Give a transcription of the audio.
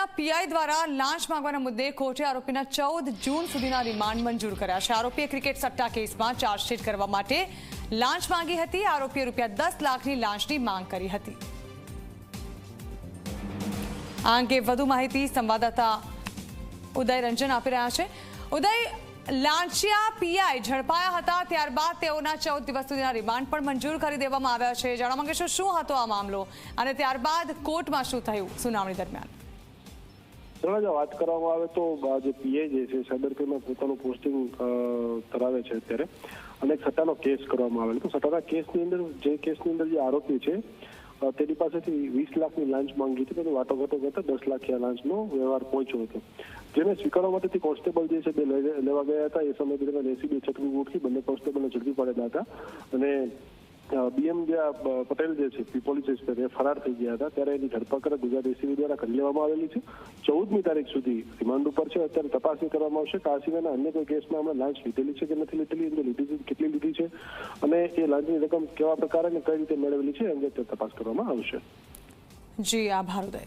એસઓજીના PI દ્વારા લાંચ માંગવાના મુદ્દે કોર્ટે આરોપીના ચૌદ જૂન સુધીના રિમાન્ડ મંજૂર કર્યા છે. આરોપીએ ક્રિકેટ સટ્ટા કેસમાં ચાર્જશીટ કરવા માટે લાંચ માંગી હતી. આરોપીએ રૂપિયા દસ લાખની લાંચની માંગ કરી હતી. આ અંગે વધુ માહિતી સંવાદદાતા ઉદય રંજન આપી રહ્યા છે. ઉદય, લાંચિયા પીઆઈ ઝડપાયા હતા. ત્યારબાદ તેઓના ચૌદ દિવસ સુધીના રિમાન્ડ પણ મંજૂર કરી દેવામાં આવ્યા છે. જાણવા માંગે શું હતો આ મામલો અને ત્યારબાદ કોર્ટમાં શું થયું સુનાવણી દરમિયાન. જો વાત કરવામાં આવે તો જે પીએ જે છે, સાયબર ક્રાઇમમાં પોતાનું પોસ્ટિંગ ધરાવે છે અત્યારે. અને સટ્ટાનો કેસ કરવામાં આવેલો. તો સટ્ટાના કેસની અંદર, જે કેસની અંદર જે આરોપી છે તેની પાસેથી વીસ લાખની લાંચ માંગી હતી. પરંતુ વાતો ઘટો કરતા દસ લાખિયા લાંચનો વ્યવહાર પહોંચ્યો હતો. જેને સ્વીકારવા માટેથી કોન્સ્ટેબલ જે છે તે લેવા ગયા હતા. એ સમય દરમિયાન એસીબી છત્રી ઉઠી બંને કોન્સ્ટેબલને ઝડપી પાડેલા હતા. અને બીએમ જે પટેલ જે છે પીપોલી ઇન્સ્પેક્ટર એ ફરાર થઈ ગયા હતા. ત્યારે એની ધરપકડ ગુજરાત એસીબી દ્વારા કરી લેવામાં આવેલી છે. ચૌદમી તારીખ સુધી રિમાન્ડ ઉપર છે. અત્યારે તપાસણી કરવામાં આવશે. કે આ સિવાયના અન્ય કોઈ કેસમાં અમે લાંચ લીધેલી છે કે નથી લીધેલી એમને લીધી છે, કેટલી લીધી છે અને એ લાંચની રકમ કેવા પ્રકારે અને કઈ રીતે મેળવેલી છે, એ અંગે તપાસ કરવામાં આવશે. જી, આભાર, ઉદય.